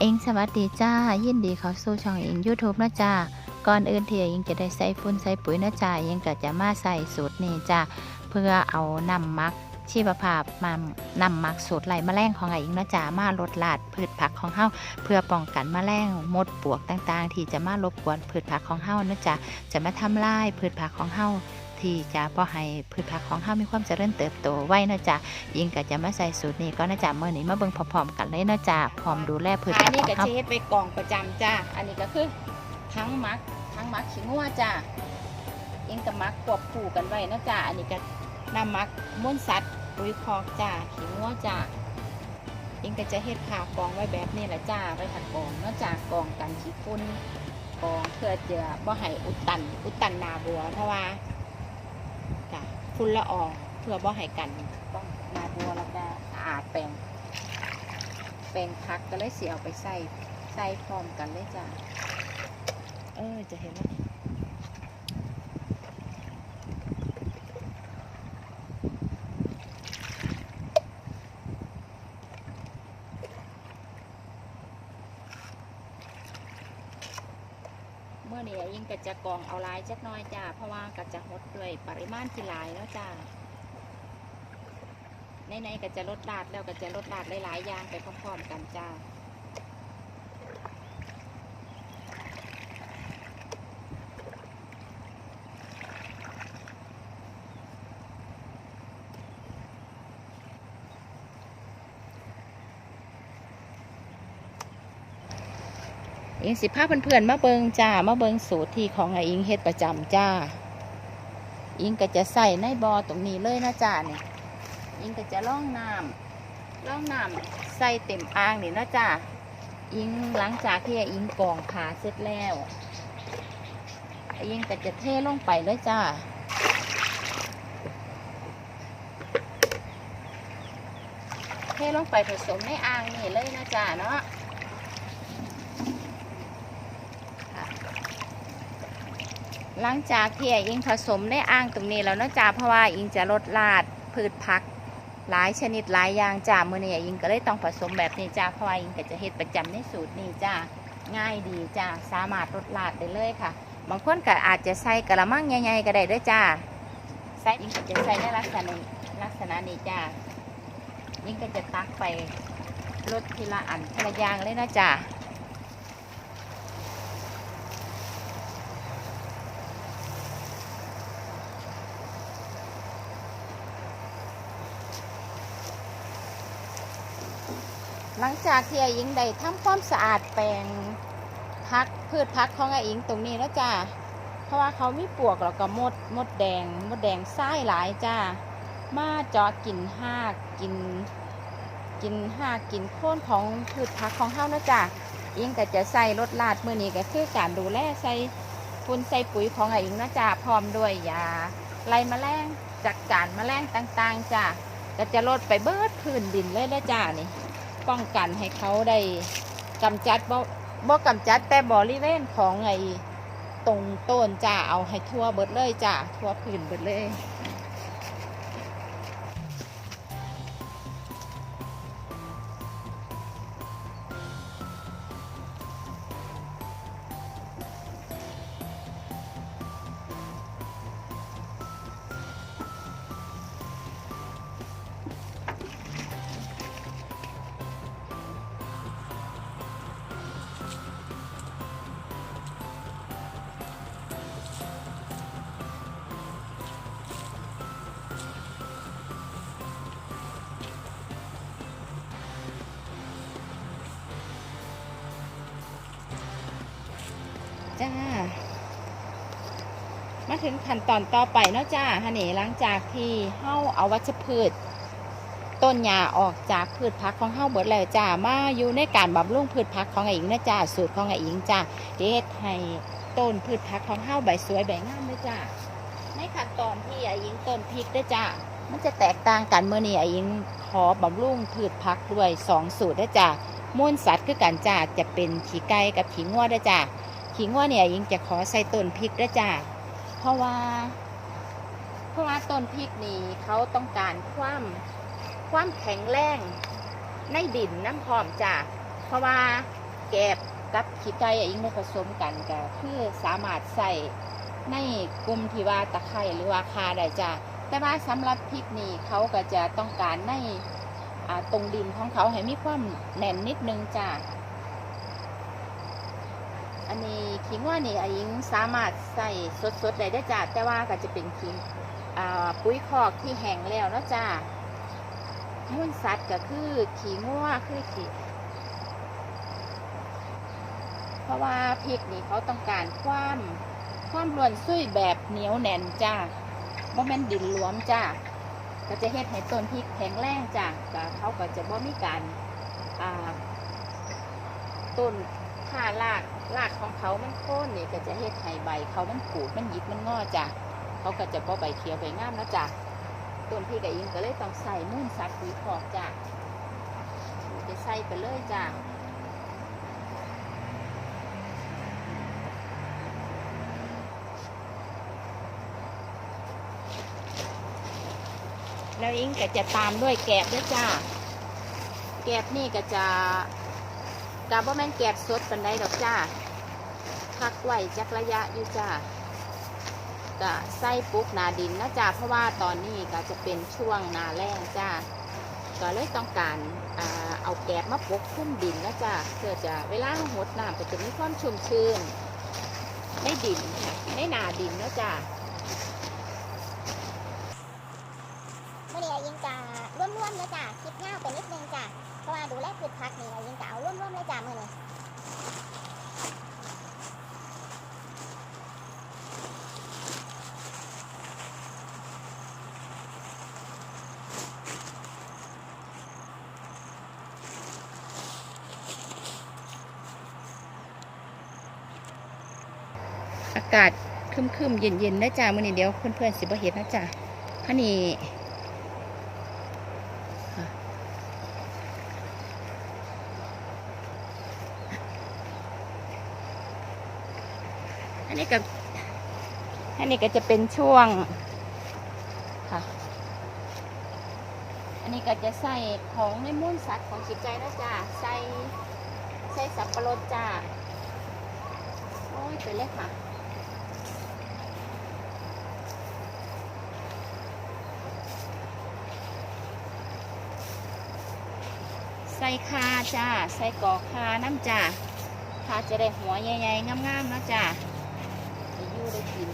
เองสวัสดีจ้า ยินดีเข้าสู่ช่องเอง YouTube นะจ้าก่อนอื่นที่เองจะได้ใส่ฟุ้นใส่ปุ๋ยนะจ้าเองก็จะมาใส่สูตรนี้จ้าเพื่อเอานำมักชีวภาพมานำมักสูตรไหลแมลงของไอ้เองนะจ้ามาลดลาดพืชผักของเฮาเพื่อป้องกันแมลงมดปลวกต่างๆ ที่จะมารบกวนพืชผักของเฮานะจ้าจะมาทำลายพืชผักของเฮา ที่จะพอให้พืชผักของเฮามีความเจริญเติบโตไว้นะจ๊ะยิงก็จะมาใส่สูตรนี้ก็นะจ๊ะเมื่อนี้มาเบิ่งพร้อมๆกันเลยนะจ๊ะพร้อมดูแลพืชอัผันนี้ของก็เฮาจะเฮ็ดไว้กล่องประจำจ้าอันนี้ก็คือทั้งมักทั้งมักขี้งัวจ้าเองกับมักควบคู่กันไว้นะจ้าอันนี้ก็น้ำมักม้วนสัตว์ปุ๋ยคอกจ้าขี้งัวจ้าเองก็จะเฮ็ดผ่ากองไว้แบบนี้แหละจ้าไว้ถัดกองเนอกจากกองกันขี้ฝุ่นกองเพื่อจะบ่ให้อุดตันอุดตันหนาบัวเพราะว่า จ้ะฝุ่นละอองเพื่อบ่ให้กันต้องหนาบัวแล้วก็สะอาดแปรงแปลงพักก็เลยเสียเอาไปใส่ใส่พร้อมกันเลยจ้ะเออจะเห็นไห มเมื่อนี้ยิ่งก็จะกรองเอาลายจักน้อยจ้า เพราะว่าก็จะหดด้วยปริมาณที่หลายแล้วจ้าในๆก็จะลดลาดแล้วก็จะลดลาดหลายๆอย่างไปพร้อมๆกันจ้า อิงสิพาเพื่อนๆมาเบิงจ้ามาเบิงสูตรที่ของไออิงเฮ็ดประจำจ้า อิงก็จะใส่ในบอตรงนี้เลยนะจ้าเนี่ยอิงก็จะล่องน้ำล่องน้ำใส่เต็มอ่างนี่นะจ้าอิงหลังจากที่ไออิงกองขาเสร็จแล้วไอ้อิงก็จะเทลงไปเลยจ้าเทลงไปผสมในอ่างนี่เลยนะจ้าเนาะ หลังจากที่อิงผสมในอ่างตรงนี้แล้วเนาะจ้าเพราะว่าอิงจะลดลาดพืชผักหลายชนิดหลายอย่างจ้ามื่อนี้ไอ้อิงก็เลยต้องผสมแบบนี้จ้าเพราะว่าอิงก็จะเฮ็ดประจำในสูตรนี้จ้าง่ายดีจ้าสามารถลดลาดได้เลยค่ะ บางคนก็อาจจะใส่กระมังใหญ่ๆก็ได้ด้วยจ้าใส่อิงก็จะใส่ในลักษณะนี้ลักษณะนี้จ้าอิงก็จะตักไปลดทีละอันทีละอย่างเลยนะจ้า หลังจากที่ไอ้หญิงได้ทำความสะอาดแปลงพักพืชพักของไอ้หญิงตรงนี้แล้วจ้าเพราะว่าเขามีปลวกแล้วก็มดมดแดง มดแดงไส้หลายจ้ามาเจาะกินหากกิน กินหากกินโค่นของพืชพักของเฮานะจ้าอิงก็จะใส่รถลาดมือนี้ก็คือการดูแลใส่ฝุ่นใส่ปุ๋ยของไอ้หญิงนะจ้าพร้อมด้วยยาไล่แมลงจัดการแมลงต่างๆจ้าก็จะลดไปเบิดพื้นดินเลยเลยจ้านี่ ป้องกันให้เขาได้กำจัดบ่บ่กำจัดแต่บริเวณของไอ้ตรงต้นจ้าเอาให้ทั่วเบิดเลยจ้าทั่วพื้นเบิดเลย จ้า มาถึงขั้นตอนต่อไปเนาะจ้าฮะนี่หลังจากที่เฮาเอาวัชพืช ต้นหญ้าออกจากพืชพักของเฮาเบิดแล้วจ้า มาอยู่ในการบำรุงพืชพักของไอ้อิงนะจ้า สูตรของไอ้อิงจ้าเด็ดให้ต้นพืชพักของเฮาใบสวยใบงามเลยจ้า ในขั้นตอนที่ไอ้อิงต้นพริกเด้จ้า มันจะแตกต่างกันเมื่อนี้ไอ้อิงขอบำรุงพืชพักด้วยสองสูตรเด้จ้ามูลสัตว์คือกันจ้าจะเป็นขี้ไก่กับขี้งัวเด้จ้า ขิงว่าเนี่ยยิงจะขอใส่ต้นพริกด้วยจ้าเพราะว่า เพราะว่าต้นพริกนี่เขาต้องการความความแข็งแรงในดินน้ำพร้อมจ้าเพราะว่าแกบกับขี้ไก่อะอิงได้ผสมกันก็คือสามารถใส่ในกลุ่มที่ว่าตะไคร้หรือว่าคาได้จ้ะแต่ว่าสำหรับพริกนี่เขาก็จะต้องการในตรงดินของเขาให้มีความแน่นนิดนึงจ้ะอันนี้ ขิงว่านี่อะอิงสามารถใส่สดๆได้ได้จ้ะแต่ว่าก็จะเป็นขิงปุ๋ยคอกที่แห้งแล้วเนาะจ้ะมูลสัตว์ก็คือขี้งัวคือขี้เพราะว่าพริกนี่เขาต้องการความความรวนซุยแบบเหนียวแน่นจ้าบ่แม่นดินหลวมจ้าก็จะเฮ็ดให้ต้นพริกแข็งแรงจ้าเขาก็จะบ่มีการต้น ถ้ารากรากของเขามันโค่นนี่ก็จะเฮ็ดให้ใบ เขามันปูดมันหยิกมันงอจ้าเขาก็จะบ่ใบเขียวใบงามนะจ้าต้นพริกกับอิงก็เลยต้องใส่มูลสัตว์ปุ๋ยคอกจ้าจะใส่ไปเลยจ้าแล้วอิงก็จะตามด้วยแกบด้วยจ้า แกบนี่ก็จะ กะบ่แม่นแกบสดปันใดดอกจ้าพักไว้จักระยะอยู่จ้าก็ใส่ปุ๊กนาดินนะจ้าเพราะว่าตอนนี้ก็จะเป็นช่วงนาแรงจ้าก็เลยต้องการเอาแกบมาปกคุ้มดินนะจ้าเพื่อจะเวลาหดน้ำก็จะมีความชุ่มชื้นในดินค่ะในนาดินนะจ้า มื่อนี้ยิงจะร่วมๆเลยจ้ะคลิปเงาวไปนิดนึงจ้ะเพราะว่าดูแลพืชพักนี่ยิงจะเอาร่วมๆเลยจ้ะมื่อนี้ อากาศครึมเย็นๆนนะจ้ามื่อนี้เดี๋ยวเพื่อนๆสิบเห็นนะจ้าอันนี่อันนี้ก็อันนี้ก็จะเป็นช่วงค่ะ อันนี้ก็จะใส่ของในมูลสัตว์ของจิตใจนะจ้าใส่ใส่สับปะรดจ้าโอ้ยไปเลยค่ะ ใส่คาจ้า ใส่กอกคาน้ำจ้าคาจะได้หัวใหญ่ๆงามๆนะจ้าจะยู่ได้กิน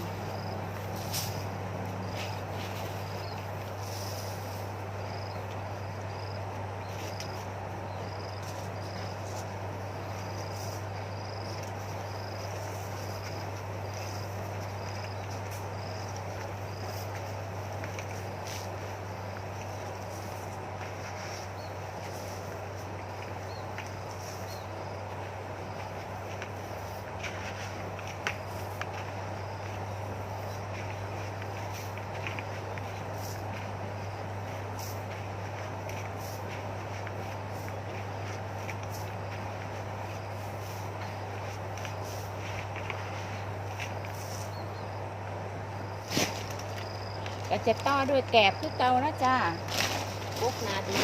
ก็จะต่อด้วยแกบคือเก่านะจ้าปุ๊กนาดี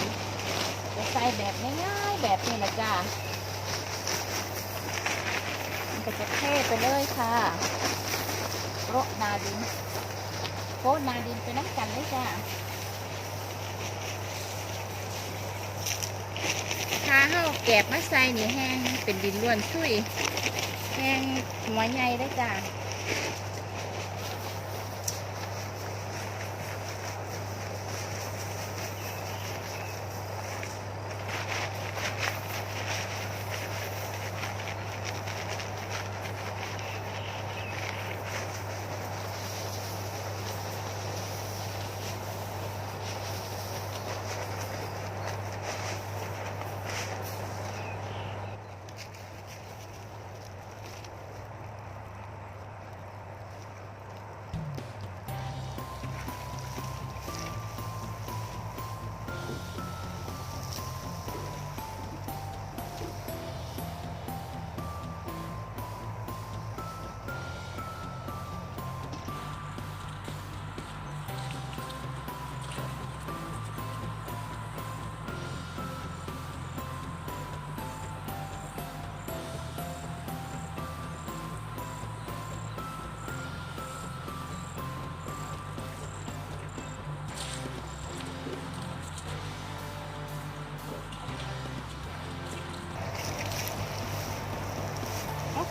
จะใส่แบบง่ายๆแบบนี้นะจ้ามันก็จะเทไปเลยค่ะโรคนาดินโคนาดินไปน้ำกันเลยจ้าถ้าเฮาแกบมาใส่นี่แห้งเป็นดินล้วนชุยแห้งหัวใหญ่ได้จ้า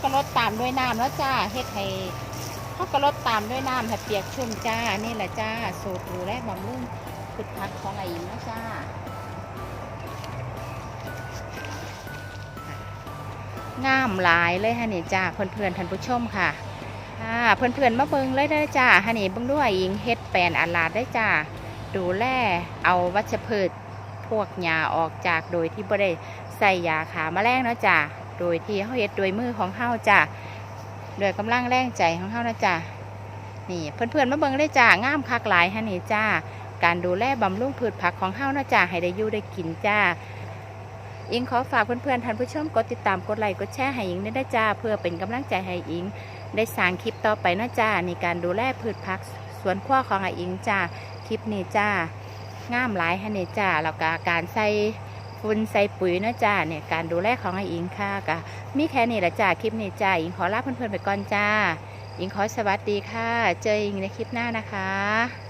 ก็ลดตามด้วยน้ำแล้วจ้าเฮ็ดให้เขาก็ลดตามด้วยน้ำให้เปียกชุ่มจ้า นี่แหละจ้า สูตรดูแลบำรุงพืชผักของไอ้อิงนะจ้าง่ามหลายเลยฮะนี่จ้าเพื่อนๆท่านผู้ชมค่ะอ่าเพื่อนๆมาเบิงเลยได้จ้าฮะนี่เบิงด้วยอิงเฮ็ดแปลนอาลาดได้จ้าดูแลเอาวัชพืชพวกหญ้าออกจากโดยที่บ่ได้ใส่ยาขาแมลงเนาะจ้า โดยที่เฮาเฮ็ดโดยมือของเฮาจ้าด้วยกำลังแรงใจของเฮานะจ้านี่เพื่อนๆมาเบิงเลยจ้างามคักหลายฮะนี่จ้าการดูแลบำรุงพืชผักของเฮานะจ้าให้ได้อยู่ได้กินจ้าอิงขอฝากเพื่อนๆท่านผู้ชมกดติดตามกดไลค์กดแชร์ให้อิงได้จ้าเพื่อเป็นกำลังใจให้อิง ได้สร้างคลิปต่อไปนะจ้าในการดูแลพืชผักสวนครัวของไออิงจ้าคลิปนี้จ้างามหลายฮะเนี่จ้าแล้วก็การใส่ คุณใส่ปุ๋ยนะจ้าเนี่ยการดูแลของไออิงค่ะก็มีแค่นี้ละจ้าคลิปนี้จ้าอิงขอลาเพื่อนๆไปก่อนจ้าอิงขอสวัสดีค่ะ เจออิงในคลิปหน้านะคะ